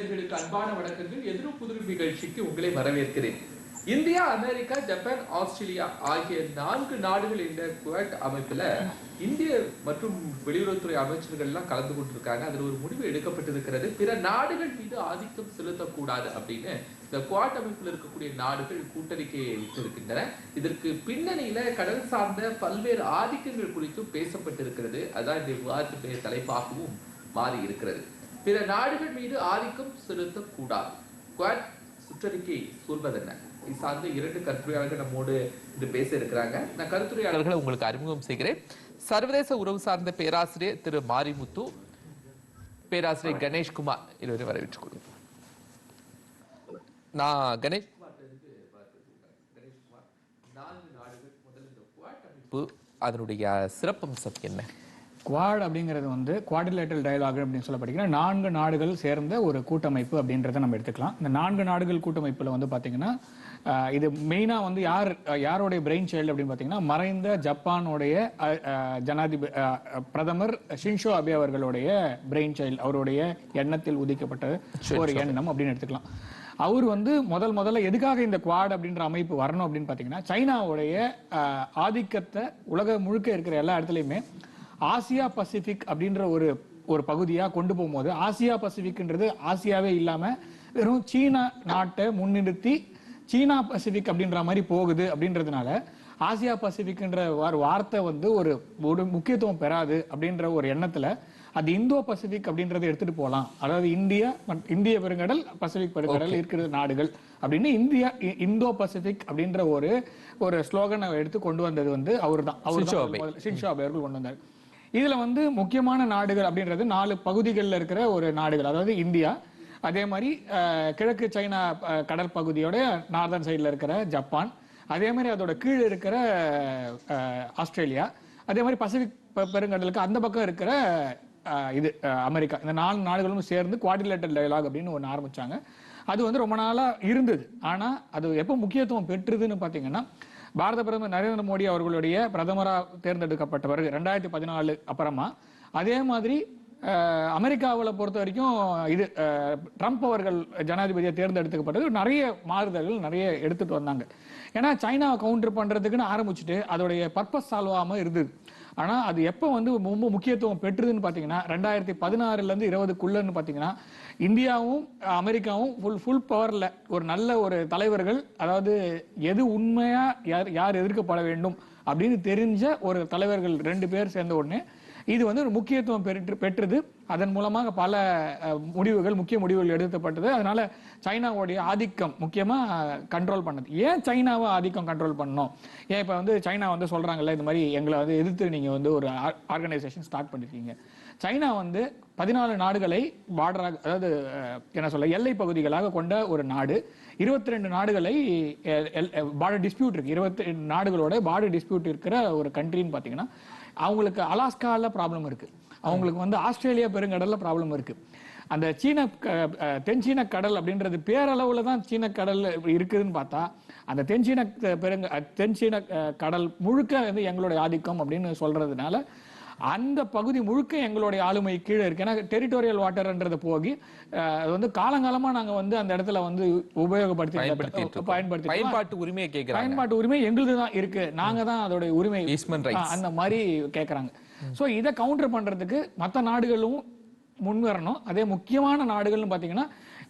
தமிழர்களுக்கு அன்பான வணக்கங்கள். எதிரும் புதிரும் நிகழ்ச்சிக்கு உங்களை வரவேற்கிறேன். இந்தியா அமெரிக்கா ஜப்பான் ஆஸ்திரேலியா ஆகிய நான்கு நாடுகள் இந்த குவாட் அமைப்புல இந்திய மற்றும் வெளியுறவுத்துறை அமைச்சர்கள் எல்லாம் கலந்து கொண்டிருக்காங்க. அதில் ஒரு முடிவு எடுக்கப்பட்டிருக்கிறது. பிற நாடுகள் மீது ஆதிக்கம் செலுத்தக்கூடாது அப்படின்னு இந்த குவாட் அமைப்பில் இருக்கக்கூடிய நாடுகள் கூட்டறிக்கையை விட்டிருக்கின்றன இதற்கு பின்னணியில கடல் சார்ந்த பல்வேறு ஆதிக்கங்கள் குறித்தும் பேசப்பட்டிருக்கிறது. அதான் இந்த விவாதத்துடைய தலைப்பாகவும் மாறி இருக்கிறது பிற நாடுகள் மீது ஆதிக்கம் செலுத்தக்கூடாது. குவாட் சுற்றறிக்கை சொல்வதென்ன? இது சார்ந்த இரண்டு கருத்துரையாளர்கள் நம்மோடு இன்று பேச இருக்கிறாங்க நான் கருத்துரையாளர்களை உங்களுக்கு அறிமுகம் செய்கிறேன். சர்வதேச உறவு சார்ந்த பேராசிரியர் திரு மாரிமுத்து பேராசிரியர் கணேஷ்குமார் இருவரை வரவேற்றுக் கொள்கிறேன். நான் கணேஷ் நான்கு நாடுகள் முதல் அமைப்பு அதனுடைய சிறப்பம்சம் என்ன? குவாட் அப்படிங்கிறது வந்து குவாடிலேட்டல் டயலாக் அப்படின்னு சொல்லப்படுகிற நான்கு நாடுகள் சேர்ந்த ஒரு கூட்டமைப்பு அப்படின்றத நம்ம எடுத்துக்கலாம். இந்த நான்கு நாடுகள் கூட்டமைப்பில் வந்து பார்த்தீங்கன்னா இது மெயினாக வந்து யார் யாருடைய பிரெயின் சைல்டு அப்படின்னு பார்த்தீங்கன்னா மறைந்த ஜப்பானுடைய ஜனாதிபதி பிரதமர் ஷின்ஷோ அபே அவர்களுடைய பிரெயின் சைல்டு அவருடைய எண்ணத்தில் உதிக்கப்பட்ட ஒரு எண்ணம் அப்படின்னு எடுத்துக்கலாம். அவர் வந்து முதல் முதல்ல எதுக்காக இந்த குவாட் அப்படின்ற அமைப்பு வரணும் அப்படின்னு பார்த்தீங்கன்னா சைனாவுடைய ஆதிக்கத்தை உலக முழுக்க இருக்கிற எல்லா இடத்துலையுமே ஆசியா பசிபிக் அப்படின்ற ஒரு ஒரு பகுதியா கொண்டு போகும்போது ஆசியா பசிபிக்ன்றது ஆசியாவே இல்லாம வெறும் சீனா நாட்டை முன்னிறுத்தி சீனா பசிபிக் அப்படின்ற மாதிரி போகுது அப்படின்றதுனால ஆசியா பசிபிக்ன்ற வார்த்தை வந்து ஒரு ஒரு முக்கியத்துவம் பெறாது அப்படின்ற ஒரு எண்ணத்துல அது இந்தோ பசிபிக் அப்படின்றத எடுத்துட்டு போகலாம் அதாவது இந்தியா இந்திய பெருங்கடல் பசிபிக் பெருங்கடல் இருக்கிற நாடுகள் அப்படின்னு இந்தியா இந்தோ பசிபிக் அப்படின்ற ஒரு ஒரு ஸ்லோகனை எடுத்து கொண்டு வந்தது வந்து அவர் தான் அவர். ஷின்ஷோ அவர்கள் கொண்டு வந்தார். இதுல வந்து முக்கியமான நாடுகள் அப்படின்றது நாலு பகுதிகளில் இருக்கிற ஒரு நாடுகள். அதாவது இந்தியா அதே மாதிரி கிழக்கு சைனா கடல் பகுதியோட நார்தன் சைடில் இருக்கிற ஜப்பான் அதே மாதிரி அதோட கீழ் இருக்கிற ஆஸ்திரேலியா அதே மாதிரி பசிபிக் பெருங்கடலுக்கு அந்த பக்கம் இருக்கிற இது அமெரிக்கா. இந்த நாலு நாடுகளும் சேர்ந்து குவாடிலேட்டர் டயலாக் அப்படின்னு ஒன்று ஆரம்பித்தாங்க அது வந்து ரொம்ப நாளாக இருந்தது. ஆனால் அது எப்போ முக்கியத்துவம் பெற்றுதுன்னு பார்த்தீங்கன்னா பாரத பிரதமர் நரேந்திர மோடி அவர்களுடைய பிரதமராக தேர்ந்தெடுக்கப்பட்ட பிறகு ரெண்டாயிரத்தி பதினாலு அப்புறமா. அதே மாதிரி அமெரிக்காவில் பொறுத்த வரைக்கும் இது ட்ரம்ப் அவர்கள் ஜனாதிபதியை தேர்ந்தெடுக்கப்பட்டது நிறைய மாறுதல்கள் நிறைய எடுத்துட்டு வந்தாங்க. ஏன்னா சைனாவை கவுண்டர் பண்ணுறதுக்குன்னு ஆரம்பிச்சுட்டு அதோடைய பர்பஸ் சால்வ் ஆகாமல் இருந்தது. ஆனால் அது எப்போ வந்து ரொம்ப முக்கியத்துவம் பெற்றுதுன்னு பார்த்தீங்கன்னா ரெண்டாயிரத்தி பதினாறுலேருந்து இருபதுக்குள்ளன்னு பார்த்தீங்கன்னா இந்தியாவும் அமெரிக்காவும் ஃபுல் ஃபுல் பவர்ல ஒரு நல்ல ஒரு தலைவர்கள் அதாவது எது உண்மையா யார் யார் எதிர்க்கப்பட வேண்டும் அப்படின்னு தெரிஞ்ச ஒரு தலைவர்கள் ரெண்டு பேர் சேர்ந்த உடனே இது வந்து ஒரு முக்கியத்துவம் பெற்று பெற்றது. அதன் மூலமாக பல முடிவுகள் முக்கிய முடிவுகள் எடுக்கப்பட்டது. அதனால சைனாவுடைய ஆதிக்கம் முக்கியமா கண்ட்ரோல் பண்ணது. ஏன் சைனாவை ஆதிக்கம் கண்ட்ரோல் பண்ணோம் ஏன் இப்ப வந்து சைனா வந்து சொல்றாங்கல்ல இந்த மாதிரி எங்களை வந்து எதிர்த்து நீங்க வந்து ஒரு ஆர்கனைசேஷன் ஸ்டார்ட் பண்ணிருக்கீங்க. சைனா வந்து பதினாலு நாடுகளை பார்டராக அதாவது என்ன சொல்ல எல்லை பகுதிகளாக கொண்ட ஒரு நாடு. இருபத்தி ரெண்டு நாடுகளை பார்டர் டிஸ்பியூட் இருக்கு. இருபத்தி ரெண்டு நாடுகளோட பார்டர் டிஸ்பியூட் இருக்கிற ஒரு கண்ட்ரின்னு பார்த்தீங்கன்னா அவங்களுக்கு அலாஸ்காவில் ப்ராப்ளம் இருக்கு. அவங்களுக்கு வந்து ஆஸ்திரேலியா பெருங்கடல்ல ப்ராப்ளம் இருக்கு. அந்த சீன க- தென்சீன கடல் அப்படின்றது பேரளவில் தான் சீன கடல் இருக்குதுன்னு பார்த்தா அந்த தென்சீன பெருங்க தென்சீன கடல் முழுக்க வந்து எங்களுடைய ஆதிக்கம் அப்படின்னு சொல்றதுனால அந்த பகுதி முழுக்க எங்களுடைய ஆளுமை கீழே இருக்கு. ஏன்னா டெரிட்டோரியல் வாட்டர்ன்றது போகி அது வந்து காலங்காலமா நாங்க வந்து அந்த இடத்துல வந்து உபயோகப்படுத்தி. பயன்படுத்தி பயன்பாட்டு உரிமையை கேட்கிறாங்க பயன்பாட்டு உரிமை எங்களுது தான் இருக்கு. நாங்க தான் அதோட உரிமை அந்த மாதிரி கேக்குறாங்க. சோ இதை கவுண்டர் பண்றதுக்கு மத்த நாடுகளும் முன் வரணும் அதே முக்கியமான நாடுகள்னு பாத்தீங்கன்னா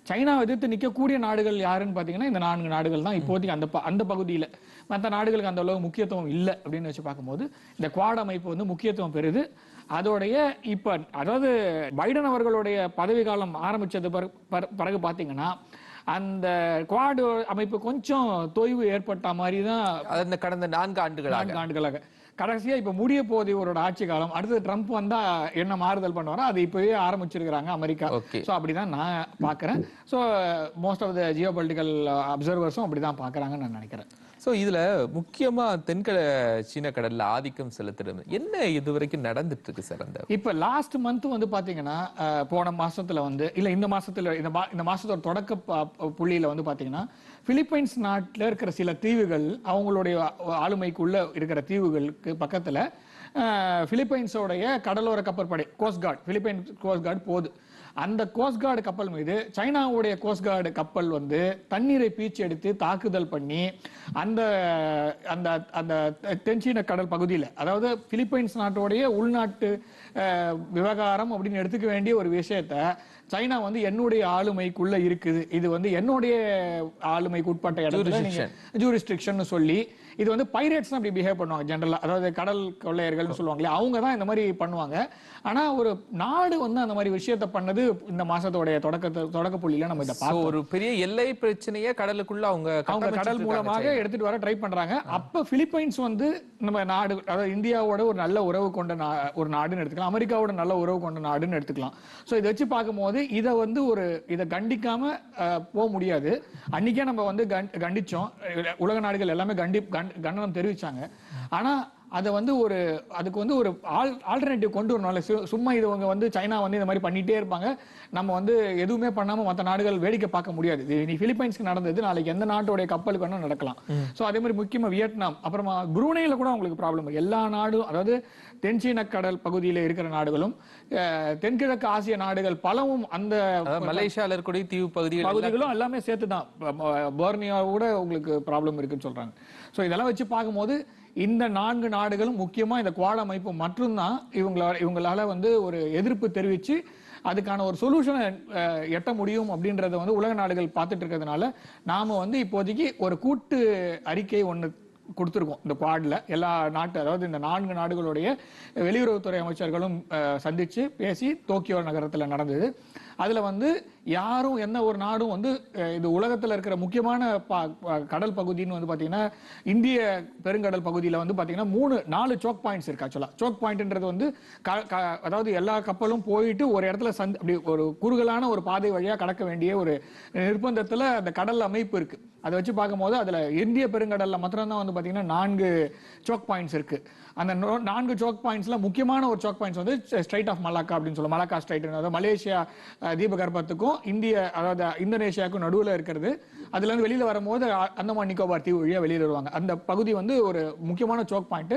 சைனா எதிர்த்து நிக்கக்கூடிய நாடுகள் யாருன்னு பாத்தீங்கன்னா இந்த நான்கு நாடுகள் தான் இப்போதைக்கு அந்த அந்த பகுதியில. மத்த நாடுகளுக்கு அந்த அளவு முக்கியத்துவம் இல்லை அப்படின்னு வச்சு பார்க்கும்போது இந்த குவாட் அமைப்பு வந்து முக்கியத்துவம் பெறுது. அதோடைய இப்ப அதாவது பைடன் அவர்களுடைய பதவி காலம் ஆரம்பிச்சது பிறகு- பிற- பிறகு பாத்தீங்கன்னா அந்த குவாட் அமைப்பு கொஞ்சம் தொய்வு ஏற்பட்ட மாதிரி தான் கடந்த நான்கு ஆண்டுகளாக. நான்கு ஆண்டுகளாக. கடைசியா இப்ப முடிய போகுது இவரோட ஆட்சி காலம். அடுத்து ட்ரம்ப் வந்தா என்ன மாறுதல் பண்ணுவாரோ அது இப்பவே ஆரம்பிச்சிருக்கிறாங்க அமெரிக்கா. Okay. சோ அப்படிதான் நான் பாக்குறேன் so most of the geo political அப்சர்வர்ஸும் அப்படிதான் பாக்குறாங்கன்னு நான் நினைக்கிறேன். ஸோ இதில் முக்கியமாக தென்கட சீன கடலில் ஆதிக்கம் செலுத்துறது என்ன இது வரைக்கும் நடந்துட்டு இருக்கு சார் அந்த இப்போ லாஸ்ட் மந்த் வந்து பார்த்தீங்கன்னா போன மாசத்துல வந்து இல்லை இந்த மாசத்துல இந்த மா- இந்த மாசத்தோட தொடக்க ப- வந்து பார்த்தீங்கன்னா பிலிப்பைன்ஸ் நாட்டில் இருக்கிற சில தீவுகள் அவங்களுடைய ஆளுமைக்குள்ளே ஆளுமைக்குள்ள இருக்கிற தீவுகளுக்கு பக்கத்தில் பிலிப்பைன்ஸோடைய கடலோர கப்பற்படை coast guard Philippines coast guard போகுது அந்த கோஸ்ட் கார்டு கப்பல் மீது சைனாவுடைய கோஸ்ட்கார்டு கப்பல் வந்து தண்ணீரை பீச்சு எடுத்து தாக்குதல் பண்ணி அந்த அந்த அந்த தென்சீன கடல் பகுதியில் அதாவது பிலிப்பைன்ஸ் நாட்டோடைய உள்நாட்டு விவகாரம் அப்படின்னு எடுத்துக்க வேண்டிய ஒரு விஷயத்த சைனா வந்து என்னுடைய ஆளுமைக்குள்ள இருக்குது. இது வந்து என்னுடைய ஆளுமைக்கு உட்பட்ட இடத்துல நீங்க ஜூரிஸ்ட்ரிக்ஷன் சொல்லி இது வந்து பைரேட்ஸ் அப்படி பிஹேவ் பண்ணுவாங்க ஜென்ரலா அதாவது கடல் கொள்ளையர்கள்னு சொல்லுவாங்களே அவங்க தான் இந்த மாதிரி பண்ணுவாங்க. ஆனா ஒரு நாடு வந்து அந்த மாதிரி விஷயத்த பண்ணது இந்த மாசத்தோடைய தொடக்க தொடக்க புள்ளியில நம்ம இதை பார்த்தோம். ஒரு பெரிய எல்லை பிரச்சனையே கடலுக்குள்ள அவங்க அவங்க கடல் மூலமாக. எடுத்துட்டு வர ட்ரை பண்றாங்க. அப்ப பிலிப்பைன்ஸ் வந்து நம்ம நாடு அதாவது இந்தியாவோட ஒரு நல்ல உறவு கொண்ட ஒரு நாடுன்னு எடுத்துக்கலாம். அமெரிக்காவோட நல்ல உறவு கொண்ட நாடுன்னு எடுத்துக்கலாம். சோ இதை வச்சு பார்க்கும்போது இதை வந்து ஒரு இதை கண்டிக்காம போக முடியாது. அன்னைக்கே நம்ம வந்து கண்டிச்சோம். உலக நாடுகள் எல்லாமே கண்டி கண்டனம் தெரிவிச்சாங்க. ஆனா அதை வந்து ஒரு அதுக்கு வந்து ஒரு ஆல் ஆல்டர்னேட்டிவ் கொண்டு வரணும்ல சும்மா இது இவங்க வந்து சைனா வந்து இந்த மாதிரி பண்ணிட்டே இருப்பாங்க. நம்ம வந்து எதுவுமே பண்ணாம மற்ற நாடுகள் வேடிக்கை பார்க்க முடியாது. இது நீ பிலிப்பைன்ஸ்க்கு நடந்தது. நாளைக்கு எந்த நாட்டோடைய கப்பலுக்கு வேணா நடக்கலாம். சோ அதே மாதிரி முக்கியமா வியட்நாம். அப்புறமா புரூனேல கூட உங்களுக்கு ப்ராப்ளம் எல்லா நாடும் அதாவது தென்சீன கடல் பகுதியில் இருக்கிற நாடுகளும் தென்கிழக்கு ஆசிய நாடுகள் பலவும் அந்த மலேசியால இருக்கக்கூடிய தீவு பகுதிகள் பகுதிகளும் எல்லாமே சேர்த்து தான் போர்னியா கூட உங்களுக்கு ப்ராப்ளம் இருக்குன்னு சொல்றாங்க. ஸோ இதெல்லாம் வச்சு பார்க்கும்போது இந்த நான்கு நாடுகளும் முக்கியமாக இந்த குவாட் அமைப்பு மட்டும்தான் இவங்களால இவங்களால வந்து ஒரு எதிர்ப்பு தெரிவித்து அதுக்கான ஒரு சொல்யூஷனை எட்ட முடியும் அப்படின்றத வந்து உலக நாடுகள் பார்த்துட்டு இருக்கிறதுனால நாம் வந்து இப்போதைக்கு ஒரு கூட்டு அறிக்கை ஒன்று கொடுத்துருக்கோம். இந்த குவாடில் எல்லா நாட்டு அதாவது இந்த நான்கு நாடுகளுடைய வெளியுறவுத்துறை அமைச்சர்களும் சந்தித்து பேசி டோக்கியோ நகரத்தில் நடந்தது. அதில் வந்து யாரும் எந்த ஒரு நாடும் வந்து இது உலகத்தில் இருக்கிற முக்கியமான கடல் பகுதின்னு வந்து பார்த்தீங்கன்னா இந்திய பெருங்கடல் பகுதியில் வந்து பார்த்தீங்கன்னா மூணு நாலு சோக் பாயிண்ட்ஸ் இருக்கு ஆக்சுவலாக சோக் பாயிண்ட்ன்றது வந்து க- க- அதாவது எல்லா கப்பலும் போயிட்டு ஒரு இடத்துல சந்த் அப்படி ஒரு குறுகலான ஒரு பாதை வழியாக கடக்க வேண்டிய ஒரு நிர்பந்தத்தில் அந்த கடல் அமைப்பு இருக்கு. அதை வச்சு பார்க்கும்போது அதில் இந்திய பெருங்கடலில் மாத்திரம்தான் வந்து பார்த்தீங்கன்னா நான்கு சோக் பாயிண்ட்ஸ் இருக்கு. அந்த நான்கு சோக் பாயிண்ட்ஸ்ல முக்கியமான ஒரு சோக் பாயிண்ட்ஸ் வந்து ஸ்ட்ரைட் ஆஃப் மலாக்கா அப்படின்னு சொல்லுவோம். மலாக்கா ஸ்ட்ரைட் அதாவது மலேசியா தீபகற்பத்துக்கும் தீபகற்பத்துக்கும் இந்திய அதாவது இந்தோனேஷியாவுக்கும் நடுவில் இருக்கிறது அதுல இருந்து வெளியில வரும்போது அந்தமான் நிக்கோபார் தீவு வழியாக வெளியில வருவாங்க. அந்த பகுதி வந்து ஒரு முக்கியமான சோக் பாயிண்ட்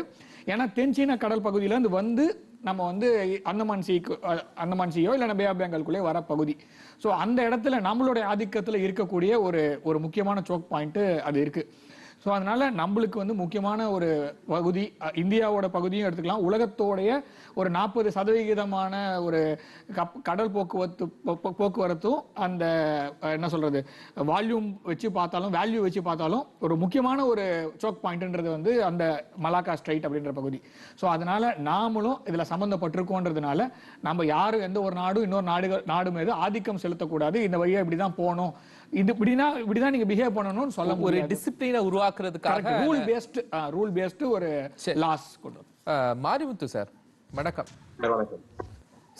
ஏன்னா தென்சீன கடல் பகுதியில இருந்து வந்து நம்ம வந்து அந்தமான் சீக்கு அந்தமான் சீயோ இல்லைன்னா பே ஆஃப் பெங்கால்குள்ளே வர பகுதி. ஸோ அந்த இடத்துல நம்மளுடைய ஆதிக்கத்தில் இருக்கக்கூடிய ஒரு ஒரு முக்கியமான சோக் பாயிண்ட்டு அது இருக்குது ஸோ அதனால நம்மளுக்கு வந்து முக்கியமான ஒரு பகுதி இந்தியாவோட பகுதியும் எடுத்துக்கலாம். உலகத்தோடைய ஒரு நாற்பது சதவிகிதமான ஒரு கப் கடல் போக்குவரத்து போக்குவரத்தும் அந்த என்ன சொல்றது வால்யூம் வச்சு பார்த்தாலும் வேல்யூ வச்சு பார்த்தாலும் ஒரு முக்கியமான ஒரு சோக் பாயிண்ட்ன்றது வந்து அந்த மலாக்கா ஸ்ட்ரைட் அப்படின்ற பகுதி. ஸோ அதனால நாமளும் இதுல சம்மந்தப்பட்டிருக்கோன்றதுனால நம்ம யாரும் எந்த ஒரு நாடும் இன்னொரு நாடுகள் நாடு மீது ஆதிக்கம் செலுத்தக்கூடாது. இந்த வழியா இப்படிதான் போகணும். இது இப்படின்னா இப்படிதான் நீங்க பிஹேவ் பண்ணணும்னு சொல்ல ஒரு டிசிப்ளினை உருவாக்குறதுக்காக ரூல் பேஸ்ட் ரூல் பேஸ்ட் ஒரு. லாஸ் கொண்டு மாரிமுத்து சார் வணக்கம்.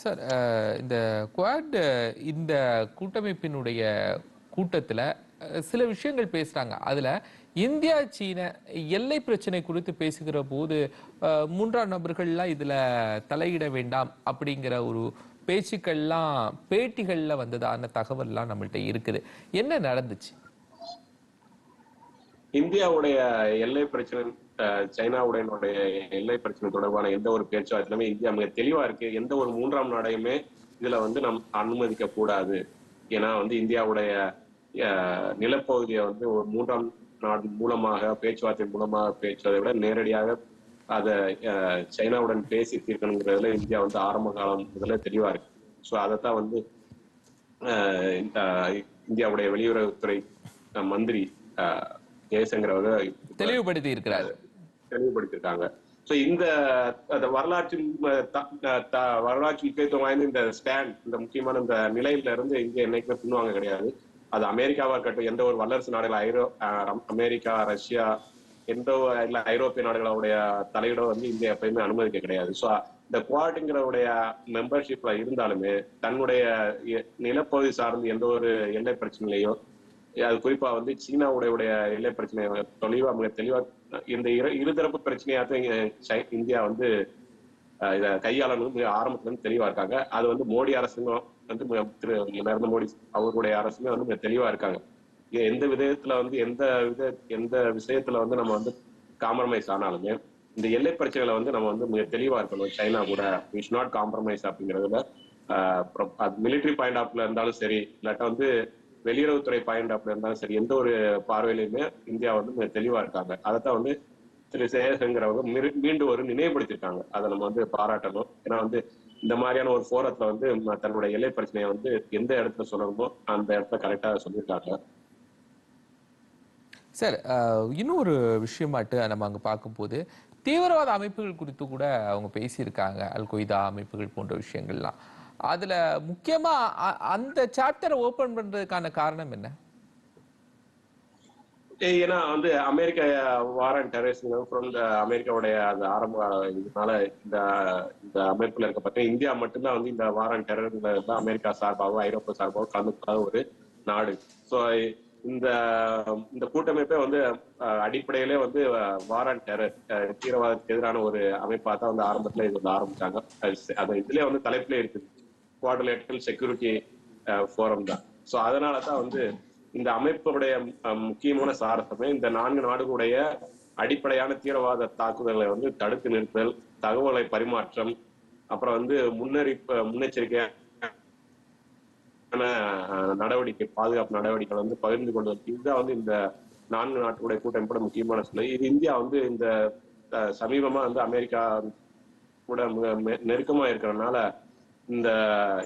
சார் இந்த குவாட் இந்த கூட்டமைப்பினுடைய கூட்டத்துல சில விஷயங்கள் பேசுறாங்க. அதுல இந்தியா சீன எல்லை பிரச்சனை குறித்து பேசுகிற போது மூன்றாம் நபர்கள்லாம் இதுல தலையிட வேண்டாம் அப்படிங்கிற ஒரு பேச்சுக்கள்லாம் பேட்டிகள்ல வந்ததான தகவல்லாம் நம்மள்ட்ட இருக்குது. என்ன நடந்துச்சு? இந்தியாவுடைய எல்லை பிரச்சனை சைனாவுடைய எல்லை பிரச்சனை தொடர்பான எந்த ஒரு பேச்சுவார்த்தையுமே இந்தியா மிக தெளிவா இருக்கு. எந்த ஒரு மூன்றாம் நாடையுமே இதுல வந்து நம் அனுமதிக்க கூடாது. ஏன்னா வந்து இந்தியாவுடைய அஹ், நிலப்பகுதியை வந்து ஒரு மூன்றாம் நாடு மூலமாக பேச்சுவார்த்தை மூலமாக பேசுவதை விட நேரடியாக அதை சைனாவுடன் பேசி தீர்க்கணுங்கிறதுல இந்தியா வந்து ஆரம்ப காலம் முதல்ல தெளிவா இருக்கு. ஸோ அதைத்தான் வந்து இந்த இந்தியாவுடைய வெளியுறவுத்துறை மந்திரி ஜெயசங்கர் தெளிவுபடுத்தி இருக்கிறாரு தெளிவுபடுத்திருக்காங்க சோ இந்த அந்த வரலாற்று வரலாற்று முக்கியத்துவம் வாய்ந்த இந்த ஸ்டாண்ட் இந்த முக்கியமான இந்த நிலையில இருந்து இங்க என்னைக்குமே பின்வாங்க கிடையாது. அது அமெரிக்காவா இருக்கட்டும் எந்த ஒரு வல்லரசு நாடுகள் ஐரோ அமெரிக்கா ரஷ்யா எந்த இல்ல ஐரோப்பிய நாடுகளுடைய தலையிட வந்து இந்தியா எப்பயுமே அனுமதிக்க கிடையாது. சோ இந்த குவாடுங்கிறவுடைய மெம்பர்ஷிப்ல இருந்தாலுமே தன்னுடைய நிலப்பகுதி சார்ந்து எந்த ஒரு எல்லை பிரச்சனையிலையோ அது குறிப்பா வந்து சீனாவுடைய எல்லை பிரச்சனை தொலைவா மிக தெளிவா இந்த இரு இருதரப்பு பிரச்சனையாத்தான் இந்தியா வந்து இதை கையாளணும் மிக ஆரம்பத்துல இருந்து தெளிவா இருக்காங்க. அது வந்து மோடி அரசுங்களும் வந்து மிக திரு நரேந்திர மோடி அவருடைய அரசுமே வந்து மிக தெளிவா இருக்காங்க. எந்த விதத்துல வந்து எந்த வித எந்த விஷயத்துல வந்து நம்ம வந்து காம்ப்ரமைஸ் ஆனாலுமே இந்த எல்லை பிரச்சனைகளை வந்து நம்ம வந்து மிக தெளிவா இருக்கணும். சைனா கூட இட்ஸ் நாட் காம்ப்ரமைஸ் அப்படிங்கறதுல மிலிட்டரி பாயிண்ட் ஆஃப்ல இருந்தாலும் சரி இல்லாட்டா வந்து வெளியுறவுத்துறை பாயிண்ட் ஆஃப்ல இருந்தாலும் சரி எந்த ஒரு பார்வையிலுமே இந்தியா வந்து தெளிவா இருக்காங்க. அதைத்தான் வந்து திரு சேகங்கிறவங்க மீண்டும் ஒரு நினைவுபடுத்திருக்காங்க அதை நம்ம வந்து பாராட்டணும். ஏன்னா வந்து இந்த மாதிரியான ஒரு போரத்துல வந்து தன்னுடைய எல்லை பிரச்சனையை வந்து எந்த இடத்துல சொல்லணுமோ அந்த இடத்த கரெக்டா சொல்லியிருக்காங்க. சார் இன்னொரு விஷயமாட்டு நம்ம அங்க பார்க்கும்போது தீவிரவாத அமைப்புகள் குறித்து கூட அவங்க பேசியிருக்காங்க. அல் கொய்தா அமைப்புகள் போன்ற விஷயங்கள்லாம். அதுல முக்கியமா அந்த சாப்டரை ஓபன் பண்றதுக்கான காரணம் என்ன? ஏன்னா வந்து அமெரிக்க வாரன் டெரரிசம் ஃப்ரம் அமெரிக்காவுடைய அந்த ஆரம்ப இதனால இந்த இந்த அமைப்புல இருக்க பார்த்தா இந்தியா மட்டும்தான் வந்து இந்த வாரன் டெரர்ல தான் அமெரிக்கா சார்பாகவும் ஐரோப்பா சார்பாகவும் கலந்துக்காத ஒரு நாடு. ஸோ இந்த இந்த கூட்டமைப்பே வந்து அடிப்படையிலே வந்து வாரன் டெரர் தீவிரவாதத்துக்கு எதிரான ஒரு அமைப்பா தான் வந்து ஆரம்பத்துல இது வந்து ஆரம்பிச்சாங்க. அது இதுலயே வந்து தலைப்புல இருக்குது. குவாட்ரலேட்டரல் செக்யூரிட்டி ஃபோரம் தான். ஸோ அதனால தான் வந்து இந்த அமைப்புடைய முக்கியமான சாரத்தமே இந்த நான்கு நாடுகளுடைய அடிப்படையான தீவிரவாத தாக்குதல்களை வந்து தடுத்து நிறுத்தல் தகவலை பரிமாற்றம் அப்புறம் வந்து முன்னறிப்பு முன்னெச்சரிக்கையான நடவடிக்கை பாதுகாப்பு நடவடிக்கைகள் வந்து பகிர்ந்து கொள்வது. இதுதான் வந்து இந்த நான்கு நாட்டுடைய கூட்டமைப்போட முக்கியமான சொல்லு இது இந்தியா வந்து இந்த சமீபமா வந்து அமெரிக்கா கூட நெருக்கமா இருக்கிறதுனால இந்த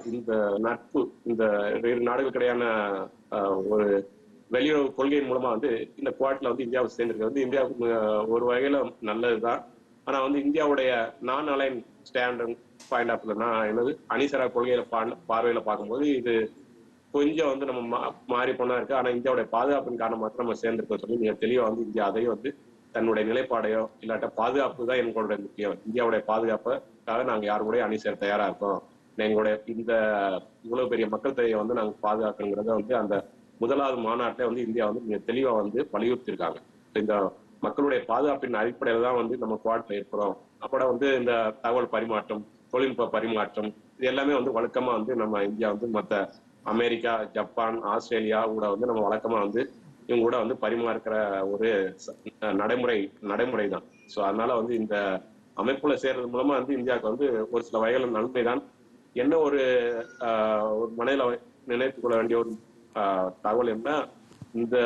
இந்த நட்பு இந்த இரு நாடுகளுக்கிடையான ஒரு வெளியுறவு கொள்கையின் மூலமா வந்து இந்த குவாட்ல வந்து இந்தியாவை சேர்ந்திருக்கு. வந்து இந்தியாவுக்கு ஒரு வகையில நல்லதுதான். ஆனா வந்து இந்தியாவுடைய நான் அலைன் ஸ்டாண்ட் பாயிண்ட் ஆஃப் நான் என்னது? அணிசரா கொள்கையில பா- பார்வையில பார்க்கும்போது இது கொஞ்சம் வந்து நம்ம மா- மாறி போனா இருக்கு. ஆனா இந்தியாவுடைய பாதுகாப்பின் காரணமாக நம்ம சேர்ந்திருக்கோம் சொல்லி மிக தெளிவா வந்து இந்தியா அதையும் வந்து தன்னுடைய நிலைப்பாடையோ இல்லாட்ட பாதுகாப்பு தான் எங்களுடைய முக்கியம். இந்தியாவுடைய பாதுகாப்புக்காக நாங்க யாரு கூட அணி சேர தயாரா இருக்கோம். எங்களுடைய இந்த இவ்வளவு பெரிய மக்கள் தொகையை வந்து நாங்கள் பாதுகாக்கணுங்கிறத வந்து அந்த முதலாவது மாநாட்டில வந்து இந்தியா வந்து மிக தெளிவா வந்து வலியுறுத்திருக்காங்க இந்த மக்களுடைய பாதுகாப்பின் அடிப்படையில தான் வந்து நம்ம குவாட்ல இருக்கிறோம் அப்பட வந்து இந்த தகவல் பரிமாற்றம் தொழில்நுட்ப பரிமாற்றம் இது எல்லாமே வந்து வழக்கமா வந்து நம்ம இந்தியா வந்து மத்த அமெரிக்கா ஜப்பான் ஆஸ்திரேலியா கூட வந்து நம்ம வழக்கமா வந்து இவங்க கூட வந்து பரிமாறுக்கிற ஒரு நடைமுறை நடைமுறை தான். ஸோ அதனால வந்து இந்த அமைப்புல சேர்றது மூலமா வந்து இந்தியாவுக்கு வந்து ஒரு சில வகைகள் நன்மை தான் என்ன ஒரு ஒரு மனையில நினைத்து கொள்ள வேண்டிய ஒரு தகவல் என்ன? இந்த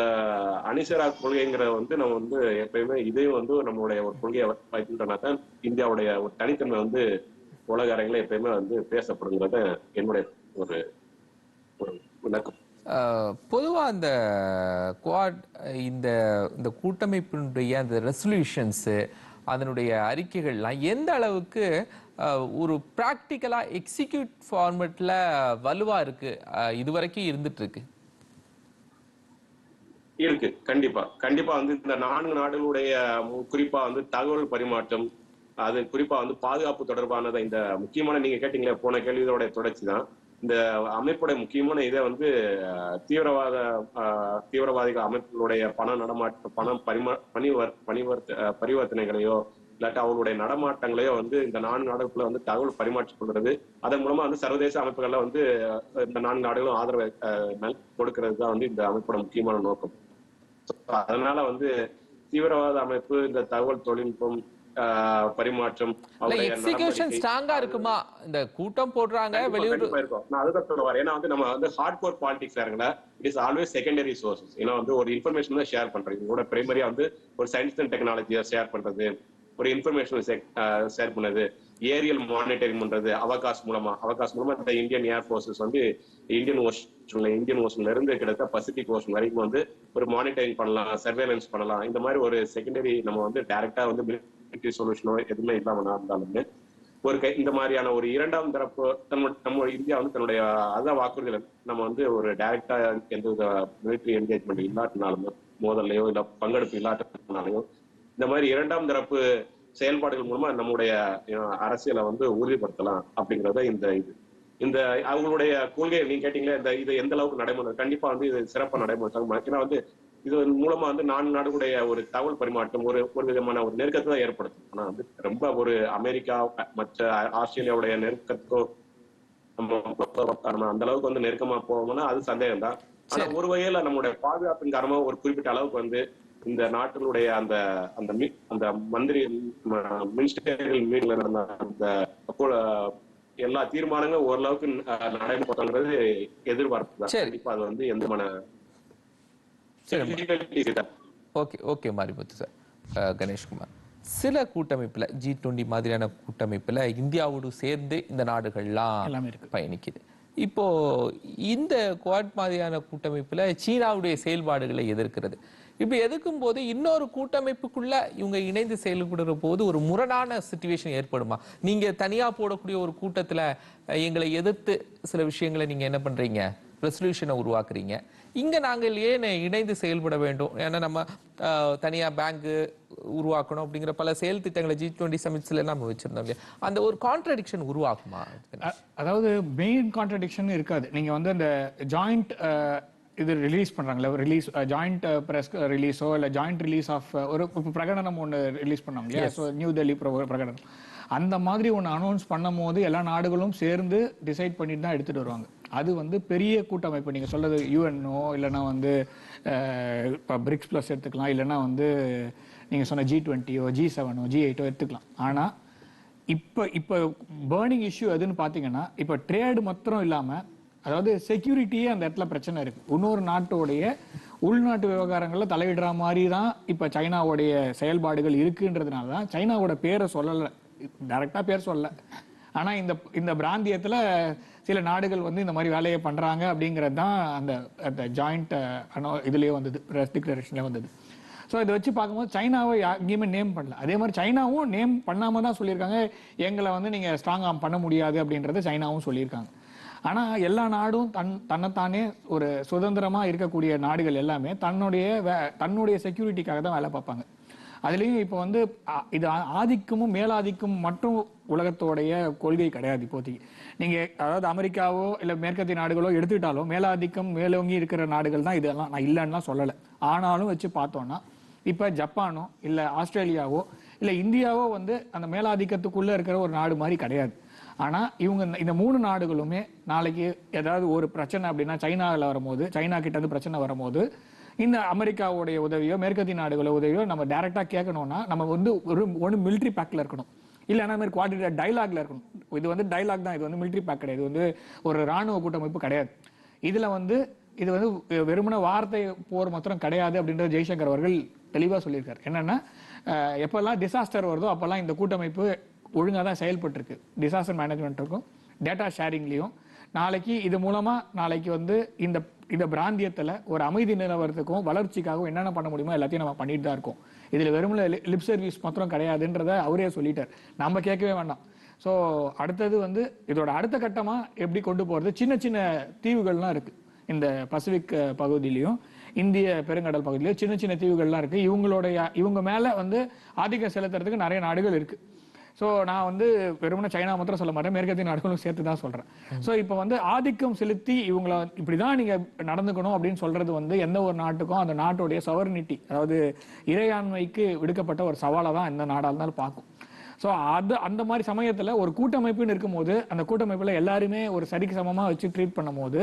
அணிசரா கொள்கைங்கிற வந்து நம்ம வந்து எப்பயுமே இதையும் வந்து நம்மளுடைய ஒரு கொள்கையை வைக்கின்றனா தான் இந்தியாவுடைய ஒரு தனித்தன்மை வந்து உலக அரங்கில எப்பயுமே வந்து பேசப்படுங்கிறத என்னுடைய ஒரு ஒரு விளக்கம். பொதுவாக அந்த குவாட் இந்த இந்த கூட்டமைப்பினுடைய அந்த ரெசல்யூஷன்ஸு அதனுடைய அறிக்கைகள்லாம் எந்த அளவுக்கு ஒரு ப்ராக்டிக்கலா எக்ஸிக்யூட் ஃபார்மெட்டில் வலுவா இருக்கு அஹ், இதுவரைக்கும் இருந்துட்டு இருக்கு. கண்டிப்பா. கண்டிப்பா வந்து இந்த நான்கு நாடுகளுடைய குறிப்பா வந்து தகவல் பரிமாற்றம் அது குறிப்பா வந்து பாதுகாப்பு தொடர்பானதை இந்த முக்கியமான நீங்க கேட்டீங்களே போன கேள்வியோட தொடர்ச்சி தான். இந்த அமைப்புடைய முக்கியமான இதை வந்து தீவிரவாத தீவிரவாதிகள் அமைப்புகளுடைய பண நடமாட்ட பணம் பரிமா பணிவர் பணிவர்த்த பரிவர்த்தனைகளையோ இல்லாட்டி அவங்களுடைய நடமாட்டங்களையோ வந்து இந்த நான்கு நாடுகளுக்குள்ள வந்து தகவல் பரிமாற்றிக் கொள்றது அதன் மூலமா வந்து சர்வதேச அமைப்புகள்ல வந்து இந்த நான்கு நாடுகளும் ஆதரவை கொடுக்கறது கொடுக்கிறது தான் வந்து இந்த அமைப்போட முக்கியமான நோக்கம். அதனால வந்து தீவிரவாத அமைப்பு இந்த தகவல் தொழில்நுட்பம் பரிமாற்றம் எக்ஸிகியூஷன் ஸ்ட்ராங்கா இருக்குமா? இந்த கூட்டம் போடுறாங்க வெளியூர் இருக்கும். நான் அதுதான் சொல்ல வரேன். ஏன்னா வந்து நம்ம வந்து ஹார்ட் கோர் பாலிடிக்ஸ் இருக்கல it is always secondary sources ஏன்னா வந்து ஒரு இன்ஃபர்மேஷன் தான் ஷேர் பண்றது. இதோட பிரைமரியா வந்து ஒரு சயின்ஸ் அண்ட் டெக்னாலஜியை ஷேர் பண்றது. ஒரு இன்ஃபர்மேஷன் ஷேர் பண்ணது. ஏரியல் மானிட்டரிங் பண்றது. அவகாஷ் மூலமா. அவகாஷ் மூலமா இந்த இந்தியன் ஏர் ஃபோர்ஸஸ் வந்து இந்தியன் ஓஷன்ல இந்தியன் ஓஷன்ல இருந்து கிட்டத்தட்ட பசிபிக் ஓஷன் வரைக்கும் வந்து ஒரு மானிட்டரிங் பண்ணலாம் சர்வேலன்ஸ் பண்ணலாம். இந்த மாதிரி ஒரு செகண்டரி நம்ம வந்து டைரக்டா வந்து மிலிட்டரி சொல்யூஷனோ எதுவுமே இல்லாம இருந்தாலுமே ஒரு கை இந்த மாதிரியான ஒரு இரண்டாம் தரப்பு நம்ம நம்ம இந்தியா வந்து தன்னுடைய அதான் வாக்குறுதிகளை நம்ம வந்து ஒரு டைரக்டா எந்த வித மிலிட்ரி என்கேஜ்மெண்ட் இல்லாட்டினாலுமே மோதல்லையோ இல்ல பங்கெடுப்பு இல்லாட்டினாலையோ இந்த மாதிரி இரண்டாம் தரப்பு செயல்பாடுகள் மூலமா நம்முடைய அரசியலை வந்து உறுதிப்படுத்தலாம் அப்படிங்கறத இந்த இது. இந்த அவங்களுடைய கொள்கை நீங்க கேட்டீங்களா இந்த இது எந்த அளவுக்கு நடைமுறை கண்டிப்பா வந்து இது சிறப்பா நடைமுறை ஏன்னா வந்து இது மூலமா வந்து நான்கு நாடுகளுடைய ஒரு தகவல் பரிமாற்றம் ஒரு ஒரு விதமான ஒரு நெருக்கத்தை தான் ஏற்படுத்தும். ஆனா வந்து ரொம்ப ஒரு அமெரிக்கா மற்ற ஆஸ்திரேலியாவுடைய நெருக்கத்தோ நம்ம அந்த அளவுக்கு வந்து நெருக்கமா போவோம்னா அது சந்தேகம் தான் ஆனா ஒரு வகையில நம்மளுடைய பாதுகாப்பின் காரணமா ஒரு குறிப்பிட்ட அளவுக்கு வந்து இந்த நாட்டினுடைய அந்த அந்த அந்த மந்திரி மினிஸ்டரியல் மீட்ல நடந்த அந்த எல்லா தீர்மானங்களும் ஓரளவுக்கு நடைமுறைங்கிறது எதிர்பார்ப்பு தான். கண்டிப்பா அது வந்து எந்த மன சரி. difficulties இல்ல. Okay okay Marimuthu sir. Ah, Ganeshkumar சில கூட்டமைப்புல ஜி டுவெண்ட்டி மாதிரியான கூட்டமைப்புல இந்தியாவோடு சேர்ந்து இந்த நாடுகள்லாம். பயணிக்குது. இப்போ இந்த குவாட் மாதிரியான கூட்டமைப்புல சீனாவுடைய செயல்பாடுகளை எதிர்க்கிறது. இப்படி எதிர்க்கும் போது இன்னொரு கூட்டமைப்புக்குள்ள இவங்க இணைந்து செயல்படுற போது ஒரு முரணான சுச்சுவேஷன் ஏற்படுமா? நீங்க தனியா போடக்கூடிய ஒரு கூட்டத்துல எங்களை எதிர்த்து சில விஷயங்களை நீங்க என்ன பண்றீங்க? ரெசல்யூஷனை உருவாக்குறீங்க. இங்க நாங்கள் ஏன் இணைந்து செயல்பட வேண்டும்? ஏன்னா நம்ம அஹ், தனியா பேங்க் உருவாக்கணும் அப்படிங்கிற பல செயல் திட்டங்களை ஜி டுவெண்ட்டி சமிட்ஸ்ல நம்ம வச்சிருந்தோம்? அந்த ஒரு கான்ட்ரடிக்ஷன் உருவாக்குமா அதாவது மெயின் கான்ட்ரடிக்ஷன் இருக்காது. நீங்க வந்து அந்த ஜாயிண்ட் இது ரிலீஸ் பண்றாங்களே ரிலீஸ் ஜாயிண்ட் பிரஸ் ரிலீஸோ இல்ல ஜாயிண்ட் ரிலீஸ் ஆஃப் ஒரு பிரகடனம் ஒன்று ரிலீஸ் பண்ணாங்க இல்லையா? ஸோ நியூ டெல்லி பிர- பிரகடனம். அந்த மாதிரி ஒன்று அனௌன்ஸ் பண்ணும் போது எல்லா நாடுகளும் சேர்ந்து டிசைட் பண்ணிட்டு தான் எடுத்துட்டு வருவாங்க. அது வந்து பெரிய கூட்டமைப்பு. நீங்க சொல்றது யூஎன்ஓ இல்லைன்னா வந்து இப்போ பிரிக்ஸ் ப்ளஸ் எடுத்துக்கலாம். இல்லைன்னா வந்து நீங்க சொன்ன ஜி டுவெண்ட்டியோ ஜி செவனோ ஜி எயிட்டோ எடுத்துக்கலாம். ஆனா இப்போ இப்போ பேர்னிங் இஷ்யூ எதுன்னு பார்த்தீங்கன்னா இப்போ ட்ரேடு மாத்திரம் இல்லாமல் அதாவது செக்யூரிட்டியே அந்த இடத்துல பிரச்சனை இருக்கு. இன்னொரு நாட்டோடைய உள்நாட்டு விவகாரங்களில் தலையிடுற மாதிரி தான் இப்போ சைனாவுடைய செயல்பாடுகள் இருக்குன்றதுனால தான் சைனாவோட பேரை சொல்லலை. டேரெக்டாக பேர் சொல்லலை. ஆனால் இந்த இந்த பிராந்தியத்தில் சில நாடுகள் வந்து இந்த மாதிரி வேலையை பண்ணுறாங்க அப்படிங்கிறது தான் அந்த அந்த ஜாயிண்ட் இதுலேயே வந்தது டிக்ளரேஷன்லேயே வந்தது. ஸோ இதை வச்சு பார்க்கும்போது சைனாவை எங்கேயுமே நேம் பண்ணல. அதே மாதிரி சைனாவும் நேம் பண்ணாமல் தான் சொல்லியிருக்காங்க. எங்களை வந்து நீங்கள் ஸ்ட்ராங் பண்ண முடியாது அப்படின்றத சைனாவும் சொல்லியிருக்காங்க. ஆனால் எல்லா நாடும் தன் தன்னைத்தானே ஒரு சுதந்திரமாக இருக்கக்கூடிய நாடுகள் எல்லாமே தன்னுடைய வே- தன்னுடைய செக்யூரிட்டிக்காக தான் வேலை பார்ப்பாங்க. அதுலேயும் இப்போ வந்து இது ஆதிக்கமும் மேலாதிக்கம் மட்டும் உலகத்தோடைய கொள்கை கிடையாது இப்போதைக்கு. நீங்க அதாவது அமெரிக்காவோ இல்ல மேற்கத்திய நாடுகளோ எடுத்துக்கிட்டாலும் மேலாதிக்கம் மேலோங்கி இருக்கிற நாடுகள் தான் இதெல்லாம் நான் இல்லைன்னுலாம் சொல்லலை. ஆனாலும் வச்சு பார்த்தோம்னா இப்போ ஜப்பானோ இல்லை ஆஸ்திரேலியாவோ இல்லை இந்தியாவோ வந்து அந்த மேலாதிக்கத்துக்குள்ளே இருக்கிற ஒரு நாடு மாதிரி கிடையாது. ஆனால் இவங்க இந்த- மூணு நாடுகளுமே நாளைக்கு ஏதாவது ஒரு பிரச்சனை அப்படின்னா சைனாவில் வரும்போது சைனா கிட்டேருந்து பிரச்சனை வரும்போது இந்த அமெரிக்காவுடைய உதவியோ மேற்கத்திய நாடுகளோட உதவியோ நம்ம டைரெக்டாக கேட்கணும்னா நம்ம வந்து ஒரு ஒன்று மிலிட்ரி பேக்கில் இருக்கணும். இல்லைன்னா மாதிரி குவாலிட்டி டைலாக்ல இருக்கணும். இது வந்து டைலாக் தான் இது வந்து மிலிட்ரி பேக் கிடையாது. இது வந்து ஒரு ராணுவ கூட்டமைப்பு கிடையாது. இதுல வந்து இது வந்து வெறுமன வார்த்தை போர் மாத்திரம் கிடையாது அப்படின்றது ஜெய்சங்கர் அவர்கள் தெளிவா சொல்லியிருக்காரு. என்னன்னா எப்போல்லாம் எப்பெல்லாம் டிசாஸ்டர் வருதோ அப்பெல்லாம் இந்த கூட்டமைப்பு ஒழுங்காக தான் செயல்பட்டுருக்கு. டிசாஸ்டர் மேனேஜ்மெண்ட்டுக்கும் டேட்டா ஷேரிங்லேயும் நாளைக்கு இது மூலமாக நாளைக்கு வந்து இந்த இந்த பிராந்தியத்தில் ஒரு அமைதி நிலவரத்துக்கும் வளர்ச்சிக்காகவும் என்னென்ன பண்ண முடியுமோ எல்லாத்தையும் நம்ம பண்ணிட்டு தான் இருக்கோம். இதில் வெறுமன லிப் சர்வீஸ் மாத்திரம் கிடையாதுன்றத அவரே சொல்லிட்டார். நம்ம கேட்கவே வேண்டாம். ஸோ அடுத்தது வந்து இதோட அடுத்த கட்டமாக எப்படி கொண்டு போகிறது சின்ன சின்ன தீவுகள்லாம் இருக்குது இந்த பசிபிக் பகுதியிலையும் இந்திய பெருங்கடல் பகுதியிலையும் சின்ன சின்ன தீவுகள்லாம் இருக்குது இவங்களுடைய இவங்க மேலே வந்து ஆதிக்கம் செலுத்துறதுக்கு நிறைய நாடுகள் இருக்குது ஸோ நான் வந்து வெறுமனே சைனா மாத்திரம் சொல்ல மாட்டேன். மேற்கத்திய நாடுகளும் சேர்த்து தான் சொல்றேன். ஸோ இப்போ வந்து ஆதிக்கம் செலுத்தி இவங்கள இப்படிதான் நீங்க நடந்துக்கணும் அப்படின்னு சொல்றது வந்து எந்த ஒரு நாட்டுக்கும் அந்த நாட்டுடைய சவர்னிட்டி அதாவது இறையாண்மைக்கு விடுக்கப்பட்ட ஒரு சவாலை தான் எந்த நாடா இருந்தாலும் பார்க்கும். ஸோ அது அந்த மாதிரி சமயத்துல ஒரு கூட்டமைப்புன்னு இருக்கும்போது அந்த கூட்டமைப்புல எல்லாருமே ஒரு சரிக்கு சமமா வச்சு ட்ரீட் பண்ணும்போது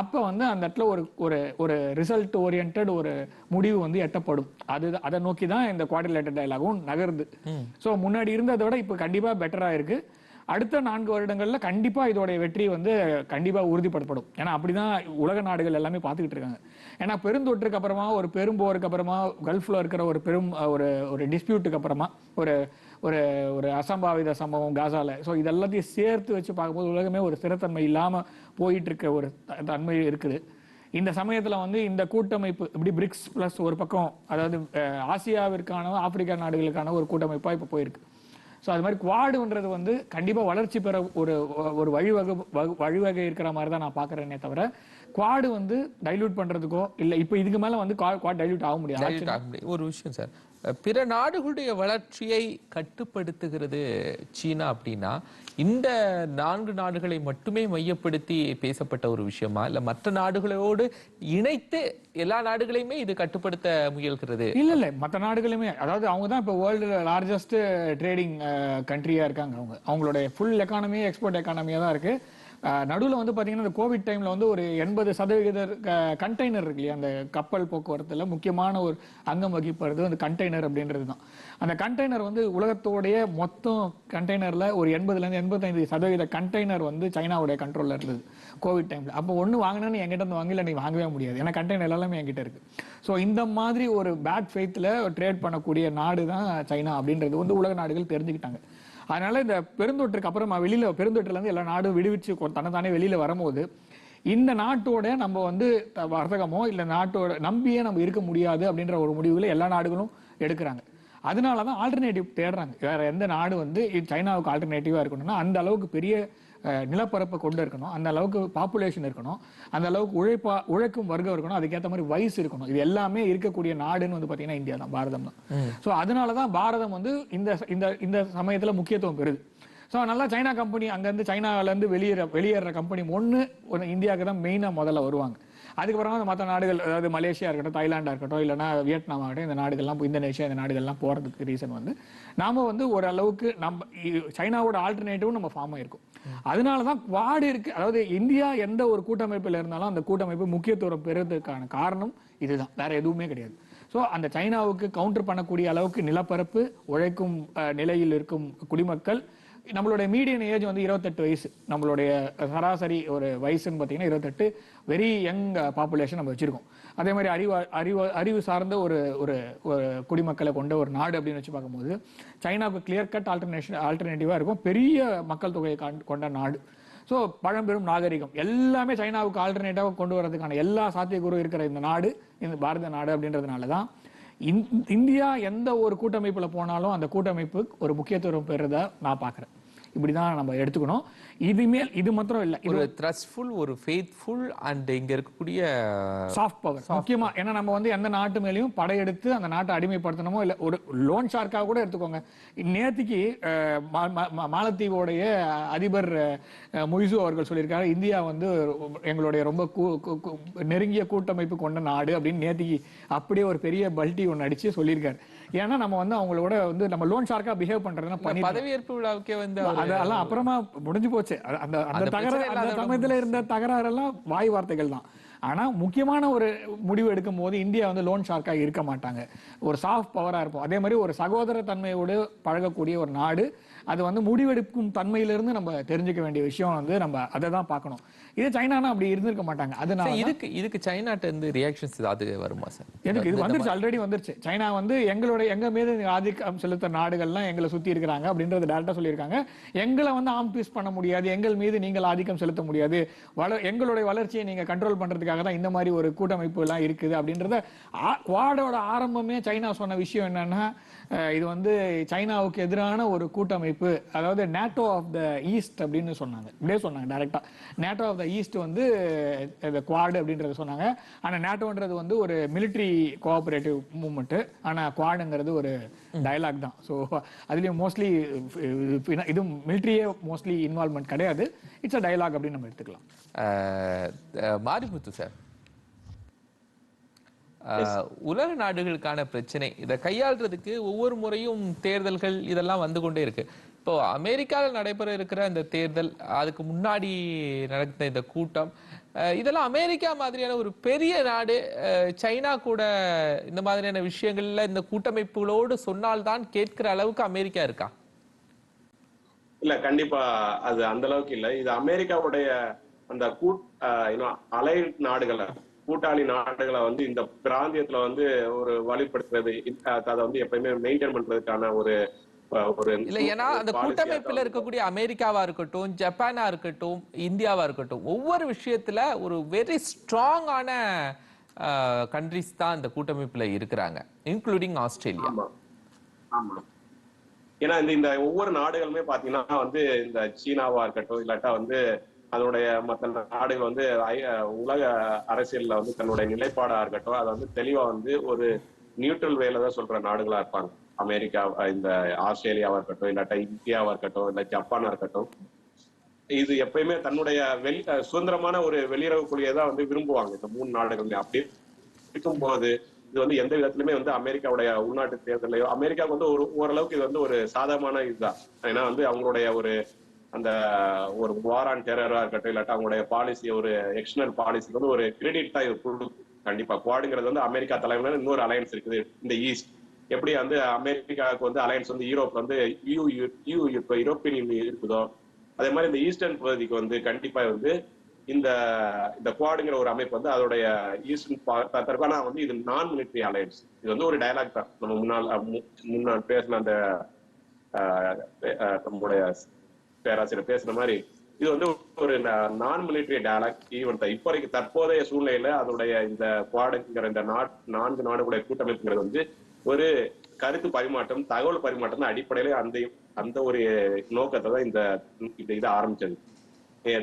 அப்ப வந்து அந்த இடத்துல ஒரு ஒரு ஒரு ரிசல்ட் ஓரியன்ட் ஒரு முடிவு வந்து எட்டப்படும். அது அதை நோக்கி தான் இந்த குவாடிலேட்டர் டயலாகும் நகருது. ஸோ முன்னாடி இருந்ததை விட இப்போ கண்டிப்பா பெட்டரா இருக்கு. அடுத்த நான்கு வருடங்கள்ல கண்டிப்பா இதோடைய வெற்றி வந்து கண்டிப்பா உறுதிப்படுத்தப்படும். ஏன்னா அப்படிதான் உலக நாடுகள் எல்லாமே பார்த்துக்கிட்டு இருக்காங்க. ஏன்னா பெருந்தொற்றுக்கு அப்புறமா ஒரு பெரும்போருக்கு அப்புறமா கல்ஃப்ல இருக்கிற ஒரு பெரும் ஒரு ஒரு டிஸ்பியூட்டுக்கு அப்புறமா ஒரு ஒரு ஒரு அசம்பாவித சம்பவம் காசால. ஸோ இதெல்லாத்தையும் சேர்த்து வச்சு பார்க்கும்போது உலகமே ஒரு ஸ்திரத்தன்மை இல்லாமல் போயிட்டு இருக்க ஒரு தன்மை இருக்குது. இந்த சமயத்தில் வந்து இந்த கூட்டமைப்பு இப்படி பிரிக்ஸ் பிளஸ் ஒரு பக்கம் அதாவது ஆசியாவிற்கான ஆப்பிரிக்கா நாடுகளுக்கான ஒரு கூட்டமைப்பாக இப்போ போயிருக்கு. ஸோ அது மாதிரி குவாடுன்றது வந்து கண்டிப்பாக வளர்ச்சி பெற ஒரு ஒரு வழிவகை வகு- வழிவகை இருக்கிற மாதிரி தான் நான் பார்க்குறேனே தவிர குவாடு வந்து டைல்யூட் பண்றதுக்கோ இல்ல இப்போ இதுக்கு மேல வந்து குவாட் டைல்யூட் ஆக முடியாது. ஒரு விஷயம் சார் பிற நாடுகளுடைய வளர்ச்சியை கட்டுப்படுத்துகிறது சீனா அப்படின்னா இந்த நான்கு நாடுகளை மட்டுமே மையப்படுத்தி பேசப்பட்ட ஒரு விஷயமா? இல்ல மற்ற நாடுகளோடு இணைத்து எல்லா நாடுகளையுமே இது கட்டுப்படுத்த முயல்கிறது? இல்ல இல்ல. மற்ற நாடுகளுமே. அதாவது அவங்க தான் இப்போ வேர்ல்டு லார்ஜஸ்ட் ட்ரேடிங் கண்ட்ரியா இருக்காங்க அவங்க. அவங்களுடைய ஃபுல் எக்கானமி எக்ஸ்போர்ட் எக்கானமியா தான் இருக்கு. நடுவில் வந்து பார்த்தீங்கன்னா இந்த கோவிட் டைமில் வந்து ஒரு எண்பது சதவிகித கண்டெய்னர் இருக்கு இல்லையா? அந்த கப்பல் போக்குவரத்தில் முக்கியமான ஒரு அங்கம் வகிப்படுறது அந்த கண்டெய்னர் அப்படின்றது தான் அந்த கண்டெய்னர் வந்து உலகத்தோடைய மொத்தம் கண்டெய்னரில் ஒரு எண்பதுலேருந்து எண்பத்தைந்து சதவீத கண்டெய்னர் வந்து சைனாவுடைய கண்ட்ரோலில் இருந்தது கோவிட் டைமில் அப்போ ஒன்று வாங்கினேன்னு என்கிட்ட வந்து வாங்கல நீ வாங்கவே முடியாது. ஏன்னா கண்டெய்னர் எல்லாமே என்கிட்ட இருக்குது ஸோ இந்த மாதிரி ஒரு பேட் ஃபெய்த்தில் ட்ரேட் பண்ணக்கூடிய நாடு தான் சைனா அப்படின்றது வந்து உலக நாடுகள் தெரிஞ்சுக்கிட்டாங்க. அதனால இந்த பெருந்தொற்றுக்கு அப்புறமா வெளியில பெருந்தொற்றுல இருந்து எல்லா நாடும் விடுவிச்சு கொ- தன்னைத்தானே வெளியில வரும்போது இந்த நாட்டோட நம்ம வந்து த- வர்த்தகமோ இல்ல நாட்டோட நம்பியே நம்ம இருக்க முடியாது அப்படின்ற ஒரு முடிவுகளை எல்லா நாடுகளும் எடுக்கிறாங்க. அதனால தான் ஆல்டர்னேட்டிவ் தேடுறாங்க. வேற எந்த நாடு வந்து சைனாவுக்கு ஆல்டர்னேட்டிவா இருக்கணும்னா அந்த அளவுக்கு பெரிய நிலப்பரப்பை கொண்டு இருக்கணும். அந்த அளவுக்கு பாப்புலேஷன் இருக்கணும். அந்த அளவுக்கு உழைப்பா உழைக்கும் வர்க்கம் இருக்கணும். அதுக்கேற்ற மாதிரி வயசு இருக்கணும். இது எல்லாமே இருக்கக்கூடிய நாடுன்னு வந்து பார்த்தீங்கன்னா இந்தியா தான் பாரதம் தான். ஸோ அதனால தான் பாரதம் வந்து இந்த இந்த இந்த சமயத்துல முக்கியத்துவம் பெறுது. ஸோ நல்லா சைனா கம்பெனி அங்கேருந்து சைனாவிலேருந்து வெளியேற வெளியேற கம்பெனி ஒன்று இந்தியாவுக்கு தான் மெயினாக முதல்ல வருவாங்க. அதுக்கப்புறமா மற்ற நாடுகள் அதாவது மலேசியா இருக்கட்டும் தாய்லாண்டா இருக்கட்டும் இல்லைனா வியட்நாம் ஆகட்டும் இந்த நாடுகள்லாம் இப்போ இந்தோனேஷியா இந்த நாடுகள்லாம் போகிறதுக்கு ரீசன் வந்து நாம வந்து ஓரளவுக்கு நம்ம சைனாவோட ஆல்டர்னேட்டிவும் நம்ம ஃபார்ம் ஆயிருக்கும். அதனால தான் குவாடு இருக்கு. அதாவது இந்தியா எந்த ஒரு கூட்டமைப்பில் இருந்தாலும் அந்த கூட்டமைப்பு முக்கியத்துவம் பெறுவதற்கான காரணம் இதுதான். வேற எதுவுமே கிடையாது. ஸோ அந்த சைனாவுக்கு கவுண்டர் பண்ணக்கூடிய அளவுக்கு நிலப்பரப்பு உழைக்கும் நிலையில் இருக்கும் குடிமக்கள் நம்மளுடைய மீடியன் ஏஜ் வந்து இருபத்தெட்டு வயசு. நம்மளுடைய சராசரி ஒரு வயசுன்னு பார்த்தீங்கன்னா இருபத்தெட்டு. வெரி யங் பாப்புலேஷன் நம்ம வச்சுருக்கோம். அதே மாதிரி அறிவு அறிவு அறிவு சார்ந்த ஒரு ஒரு ஒரு குடிமக்களை கொண்ட ஒரு நாடு அப்படின்னு வச்சு பார்க்கும்போது சைனாவுக்கு கிளியர் கட் ஆல்டர்னேஷன் ஆல்டர்னேட்டிவாக இருக்கும். பெரிய மக்கள் தொகையை கொண்ட நாடு. ஸோ பழம்பெரும் நாகரிகம். எல்லாமே சைனாவுக்கு ஆல்டர்னேட்டாக கொண்டு வரதுக்கான எல்லா சாத்தியக்கூறும் இருக்கிற இந்த நாடு இந்த பாரத நாடு அப்படின்றதுனால தான் இந்- இந்தியா எந்த ஒரு கூட்டமைப்பில் போனாலும் அந்த கூட்டமைப்பு ஒரு முக்கியத்துவம் பெறுறதா நான் பார்க்குறேன். இப்படிதான் நம்ம எடுத்துக்கணும். இதுமேல் இது மாத்திரம் இல்லை. ஒரு த்ரஸ்ட்ஃபுல் ஒரு ஃபெய்த்ஃபுல் அண்ட் இங்க இருக்கக்கூடிய சாஃப்ட் பவர் முக்கியமா ஏன்னா நம்ம வந்து எந்த நாட்டு மேலேயும் படையெடுத்து அந்த நாட்டை அடிமைப்படுத்தணுமோ இல்ல ஒரு லோன் ஷார்க்காக கூட எடுத்துக்கோங்க. மா- மா- மாலத்தீவோடைய அதிபர் அஹ், மொய்சு அவர்கள் சொல்லியிருக்காரு இந்தியா வந்து எங்களுடைய ரொம்ப நெருங்கிய கூட்டமைப்பு கொண்ட நாடு அப்படின்னு நேத்திக்கு அப்படியே ஒரு பெரிய பல்ட்டி ஒன்று அடிச்சு சொல்லியிருக்காரு. ஏன்னா நம்ம வந்து அவங்களோட வந்து நம்ம லோன் ஷார்க்கா பிஹேவ் பண்றதுன்னா பண்ணி பதவியேற்பு விழாவுக்கே வந்து அதெல்லாம் அப்புறமா முடிஞ்சு போச்சு. அந்த அந்த தகராறு அந்த சமயத்துல இருந்த தகராறெல்லாம் வாய் வார்த்தைகள் தான். ஆனா முக்கியமான ஒரு முடிவு எடுக்கும் போது இந்தியா வந்து லோன் ஷார்க்கா இருக்க மாட்டாங்க. ஒரு சாஃப்ட் பவரா இருப்போம். அதே மாதிரி ஒரு சகோதர தன்மையோடு பழகக்கூடிய ஒரு நாடு அது வந்து முடிவெடுக்கும் தன்மையிலிருந்து நம்ம தெரிஞ்சுக்க வேண்டிய விஷயம் வந்து நம்ம அதை தான் பார்க்கணும். இது சைனானா அப்படி இருந்திருக்க மாட்டாங்க. அதனால இதுக்கு இதுக்கு சைனாட்ட இருந்து ரியாக்ஷன்ஸ் ஏதாவது வருமா சார்? எதுக்கு இது வந்துருச்சு ஆல்ரெடி வந்துருச்சு. சைனா வந்து எங்களுடைய எங்க மீது ஆதிக்கம் செலுத்த நாடுகள்லாம் எங்களை சுத்தி இருக்கிறாங்க அப்படின்றது டேரக்டா சொல்லியிருக்காங்க. எங்களை வந்து ஆம் ட்விஸ்ட் பண்ண முடியாது. எங்கள் மீது நீங்கள் ஆதிக்கம் செலுத்த முடியாது. வள எங்களுடைய வளர்ச்சியை நீங்க கண்ட்ரோல் பண்றதுக்காக தான் இந்த மாதிரி ஒரு கூட்டமைப்பு எல்லாம் இருக்குது அப்படின்றத குவாடோட ஆரம்பமே சைனா சொன்ன விஷயம் என்னன்னா இது வந்து சைனாவுக்கு எதிரான ஒரு கூட்டமைப்பு அதாவது நேட்டோ ஆஃப் த ஈஸ்ட் அப்படின்னு சொன்னாங்க. இப்படியே சொன்னாங்க டைரக்டா நேட்டோ ஆஃப் த ஈஸ்ட் வந்து இந்த குவாடு அப்படின்றத சொன்னாங்க. ஆனா நேட்டோன்றது வந்து ஒரு மிலிட்ரி கோஆபரேட்டிவ் மூவ்மெண்ட் ஆனா குவாடுங்கிறது ஒரு டயலாக் தான். ஸோ அதுலயும் மோஸ்ட்லி இது மிலிட்ரியே மோஸ்ட்லி இன்வால்மெண்ட் கிடையாது. இட்ஸ் அ டயலாக் அப்படின்னு நம்ம எடுத்துக்கலாம். மாரிமுத்து சார். உலக நாடுகளுக்கான பிரச்சனை. இதை கையாள்றதுக்கு ஒவ்வொரு முறையும் தேர்தல்கள் இதெல்லாம் வந்து கொண்டே இருக்கு. இப்போ அமெரிக்காவில் நடைபெற இருக்கிற இந்த தேர்தல் அதுக்கு முன்னாடி நடந்த இந்த கூட்டம் இதெல்லாம் அமெரிக்கா மாதிரியான ஒரு பெரிய நாடு சைனா கூட இந்த மாதிரியான விஷயங்கள்ல இந்த கூட்டமைப்புகளோடு சொன்னால்தான் கேட்கிற அளவுக்கு அமெரிக்கா இருக்கா? இல்ல கண்டிப்பா அது அந்த அளவுக்கு இல்ல. இது அமெரிக்காவுடைய அந்த கூட் அலை நாடுகளை கூட்டாளி நாடுகளை வந்து இந்த பிராந்தியத்துல வந்து ஒரு வலுப்படுத்துறது அதை வந்து எப்பயுமே மெயின்டைன் பண்றதுக்கான ஒரு இல்ல ஏன்னா அந்த கூட்டமைப்புல இருக்கக்கூடிய அமெரிக்காவா இருக்கட்டும் ஜப்பானா இருக்கட்டும் இந்தியாவா இருக்கட்டும் ஒவ்வொரு விஷயத்துல ஒரு வெரி ஸ்ட்ராங்கான கண்ட்ரிஸ் தான் இந்த கூட்டமைப்புல இருக்கிறாங்க இன்க்ளூடிங் ஆஸ்திரேலியா. ஏன்னா இந்த இந்த ஒவ்வொரு நாடுகளுமே பாத்தீங்கன்னா வந்து இந்த சீனாவா இருக்கட்டும் இல்லாட்டா வந்து அதனுடைய மற்ற நாடுகள் வந்து உலக அரசியல்ல வந்து தன்னுடைய நிலைப்பாடா இருக்கட்டும் அதை வந்து தெளிவா வந்து ஒரு நியூட்ரல் வேல தான் சொல்ற நாடுகளா இருப்பாங்க. அமெரிக்கா இந்த ஆஸ்திரேலியாவா இருக்கட்டும் இல்லாட்டா இந்தியாவா இருக்கட்டும் இல்ல ஜப்பானா இருக்கட்டும். இது எப்பயுமே தன்னுடைய வெளி சுதந்திரமான ஒரு வெளியுறவு கொள்கையை தான் வந்து விரும்புவாங்க இந்த மூணு நாடுகளுமே அப்படி இருக்கும்போது இது வந்து எந்த விதத்திலுமே வந்து அமெரிக்காவுடைய உள்நாட்டு தேர்தலையோ அமெரிக்காவுக்கு வந்து ஒரு ஓரளவுக்கு இது வந்து ஒரு சாதகமான இதுதான். ஏன்னா வந்து அவங்களுடைய ஒரு அந்த ஒரு வார் ஆன் டெரரா இருக்கட்டும் இல்லாட்டா அவங்களுடைய பாலிசி ஒரு எக்ஸ்டர்னல் பாலிசிக்கு வந்து ஒரு கிரெடிட் தான் இது கொடுக்கும் கண்டிப்பா குவாடுங்கிறது வந்து அமெரிக்கா தலைமையில இன்னொரு அலையன்ஸ் இருக்குது இந்த ஈஸ்ட் எப்படி வந்து அமெரிக்காவுக்கு வந்து அலையன்ஸ் வந்து யூரோப்ல வந்து யூ யூ இப்போ யூரோப்பியன் யூனியன் இருக்குதோ அதே மாதிரி இந்த ஈஸ்டர்ன் பகுதிக்கு வந்து கண்டிப்பா வந்து இந்த இந்த குவாடுங்கிற ஒரு அமைப்பு வந்து அதோடைய ஈஸ்டர்ன் தற்கான வந்து இது நான் மிலிட்டரி அலையன்ஸ் இது வந்து ஒரு டயலாக் தான். நம்ம முன்னாள் முன்னாள் பேசின அந்த ஆஹ், நம்முடைய பேராசிரியர் பேசுற மாதிரி இது வந்து ஒரு நான் மிலிட்டரி டயலாக் ஈவன் தான். வரைக்கும் தற்போதைய சூழ்நிலையில அதனுடைய இந்த குவாடுங்கிற இந்த நான்கு நாடுகளுடைய கூட்டமைப்புங்கிறது வந்து ஒரு கருத்து பரிமாற்றம் தகவல் பரிமாற்றம் அடிப்படையில அந்த அந்த ஒரு நோக்கத்தை தான் இந்த இதை ஆரம்பிச்சது.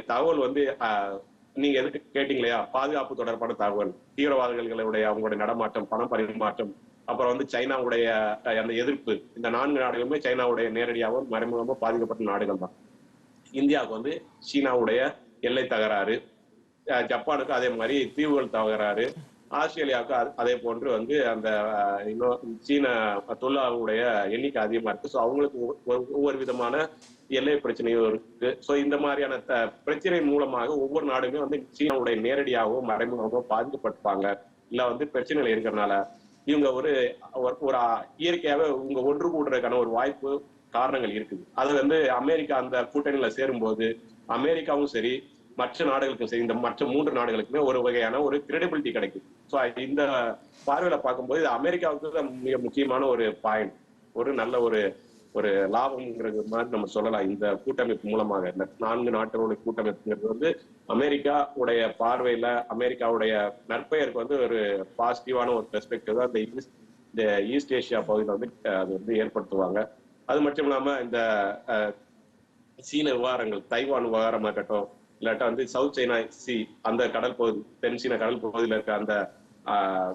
தகவல் வந்து ஆஹ், நீங்க எதுக்கு கேட்டீங்க இல்லையா பாதுகாப்பு தொடர்பான தகவல் தீவிரவாதிகளுடைய அவங்களுடைய நடமாட்டம் பணம் பரிமாற்றம் அப்புறம் வந்து சைனாவுடைய அந்த எதிர்ப்பு இந்த நான்கு நாடுகளுமே சைனாவுடைய நேரடியாகவும் மறைமுகமாக பாதிக்கப்பட்ட நாடுகள் தான். இந்தியாவுக்கு வந்து சீனாவுடைய எல்லை தகராறு ஜப்பானுக்கு அதே மாதிரி தீவுகள் தகராறு ஆஸ்திரேலியாவுக்கு அதே போன்று வந்து அந்த இன்னும் சீன தொழிலாளர்களுடைய எண்ணிக்கை அதிகமா இருக்கு. ஸோ அவங்களுக்கு ஒவ்வொரு- ஒவ்வொரு- விதமான எல்லை பிரச்சனையும் இருக்கு. ஸோ இந்த மாதிரியான த- பிரச்சனை மூலமாக ஒவ்வொரு நாடுமே வந்து சீனாவுடைய நேரடியாகவோ மறைமுகமாகவோ பாதிக்கப்பட்டிருப்பாங்க இல்ல வந்து பிரச்சனைகள் இருக்கிறதுனால. இவங்க ஒரு ஒரு- ஒரு இவங்க ஒன்று கூடுறதுக்கான ஒரு வாய்ப்பு காரணங்கள் இருக்குது. அது வந்து அமெரிக்கா அந்த கூட்டணியில சேரும்போது அமெரிக்காவும் சரி மற்ற நாடுகளுக்கும் சரி இந்த மற்ற மூன்று நாடுகளுக்குமே ஒரு வகையான ஒரு கிரெடிபிலிட்டி கிடைக்கும் ஸோ இந்த பார்வையில பார்க்கும்போது இது அமெரிக்காவுக்கு தான் மிக முக்கியமான ஒரு பாயிண்ட் ஒரு நல்ல ஒரு ஒரு லாபம்ங்கிறது மாதிரி நம்ம சொல்லலாம். இந்த கூட்டமைப்பு மூலமாக. இந்த நான்கு நாடுகளுடைய கூட்டமைப்புங்கிறது வந்து அமெரிக்கா உடைய பார்வையில அமெரிக்காவுடைய நற்பெயருக்கு வந்து ஒரு பாசிட்டிவான ஒரு பெர்ஸ்பெக்டிவ் தான் இந்த ஈஸ்ட் ஏஷியா பகுதியில் வந்து அது வந்து ஏற்படுத்துவாங்க. அது மட்டும் இல்லாம இந்த சீன விவகாரங்கள் தைவான் விவகாரமா இருக்கட்டும் இல்லாட்டா வந்து சவுத் சைனா சி அந்த கடல் பகுதி தென் சீன கடல் பகுதியில் இருக்க அந்த ஆஹ்,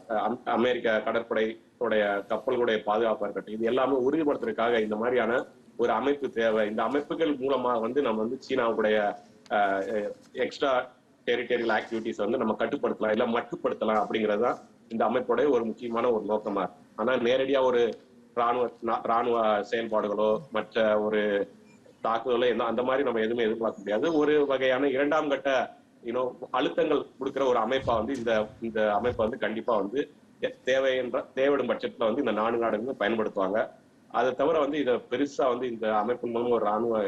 அமெரிக்க கடற்படையுடைய கப்பல்களுடைய பாதுகாப்பா இருக்கட்டும் இது எல்லாமே உறுதிப்படுத்துறதுக்காக இந்த மாதிரியான ஒரு அமைப்பு தேவை. இந்த அமைப்புகள் மூலமா வந்து நம்ம வந்து சீனாவுடைய எக்ஸ்ட்ரா டெரிட்டரியல் ஆக்டிவிட்டிஸ் வந்து நம்ம கட்டுப்படுத்தலாம் இல்ல மட்டுப்படுத்தலாம் அப்படிங்கிறது தான் இந்த அமைப்புடைய ஒரு முக்கியமான ஒரு நோக்கமா இருக்கு. ஆனா நேரடியா ஒரு ராணுவ ராணுவ செயல்பாடுகளோ மற்ற ஒரு தாக்குதலோ என்ன அந்த மாதிரி நம்ம எதுவுமே எதிர்பார்க்க முடியாது. ஒரு வகையான இரண்டாம் கட்ட யூனோ அழுத்தங்கள் கொடுக்கிற ஒரு அமைப்பா வந்து இந்த இந்த அமைப்பை வந்து கண்டிப்பா வந்து தேவை என்ற தேவையிடும் பட்சத்துல வந்து இந்த நான்கு நாடுகளும் பயன்படுத்துவாங்க. அதை தவிர வந்து இதை பெருசா வந்து இந்த அமைப்பின் மூலம் ஒரு ராணுவ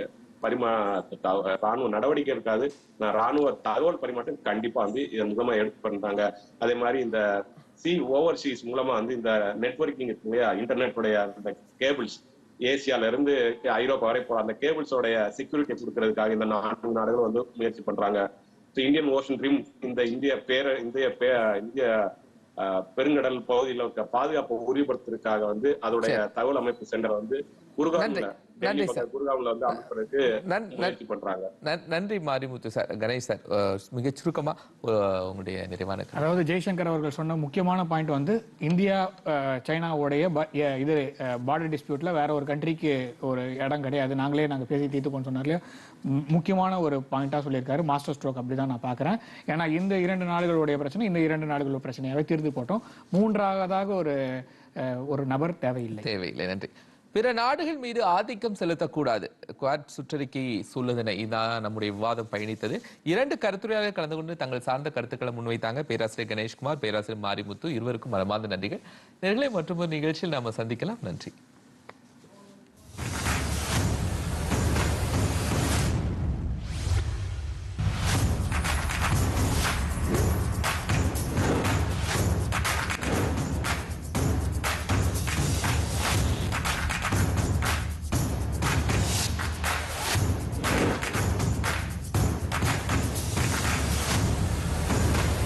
பரிமா ராணுவ நடவடிக்கை இருக்காது. நான் ராணுவ தகவல் பரிமாற்றம் கண்டிப்பா வந்து இதன் மூலமா எடுத்து பண்றாங்க. அதே மாதிரி இந்த சி ஓவர்சீஸ் மூலமா வந்து இந்த நெட்வொர்க்கிங் இருக்கு இல்லையா இன்டர்நெட்டுடைய அந்த கேபிள்ஸ் ஏசியால இருந்து ஐரோப்பா வரை போற அந்த கேபிள்ஸோடைய செக்யூரிட்டி கொடுக்கறதுக்காக இந்த நான்கு நாடுகளும் வந்து முயற்சி பண்றாங்க. இந்தியன் ஓஷன் ட்ரீம் இந்த இந்திய பேர இந்திய பே இந்திய பெருங்கடல் பகுதியில் இருக்க பாதுகாப்பை உறுதிப்படுத்துறதுக்காக வந்து அதோடைய தகவல் அமைப்பு சென்டர் வந்து குருகாம்ல நன்றி. பக்கம் குருகாம்ல வந்து அமைப்பதற்கு பண்றாங்க. நன்- நன்றி மாரிமுத்து சார் கணேஷ் சார். மிகச் சுருக்கமா உங்களுடைய நிறைவான கருத்து. அதாவது ஜெய்சங்கர் அவர்கள் சொன்ன முக்கியமான பாயிண்ட் வந்து இந்தியா சைனாவுடைய இது பார்டர் டிஸ்பியூட்ல வேற ஒரு கண்ட்ரிக்கு ஒரு இடம் கிடையாது. நாங்களே நாங்க பேசி தீர்த்துப்போம் சொன்னார் இல்லையா? மு- முக்கியமான ஒரு பாயிண்டா சொல்லியிருக்காரு. மாஸ்டர் ஸ்ட்ரோக் அப்படிதான் நான் பார்க்கறேன். ஏன்னா இந்த இரண்டு நாடுகளுடைய பிரச்சனை இந்த இரண்டு நாடுகளோட பிரச்சனையாவே தீர்த்து போட்டோம். மூன்றாவதாக ஒரு ஒரு நபர் தேவையில்லை. தேவையில்லை. நன்றி. பிற நாடுகள் மீது ஆதிக்கம் செலுத்தக்கூடாது. குவாட் சுற்றறிக்கை சொல்லுதனை இதான் நம்முடைய விவாதம் பயணித்தது. இரண்டு கருத்துரையாளர் கலந்து கொண்டு தங்கள் சார்ந்த கருத்துக்களை முன்வைத்தாங்க. பேராசிரியர் கணேஷ்குமார் பேராசிரியர் மாரிமுத்து இருவருக்கும் மனமார்ந்த நன்றிகள். நேர்களை மற்றும் ஒரு நிகழ்ச்சியில் நாம சந்திக்கலாம். நன்றி.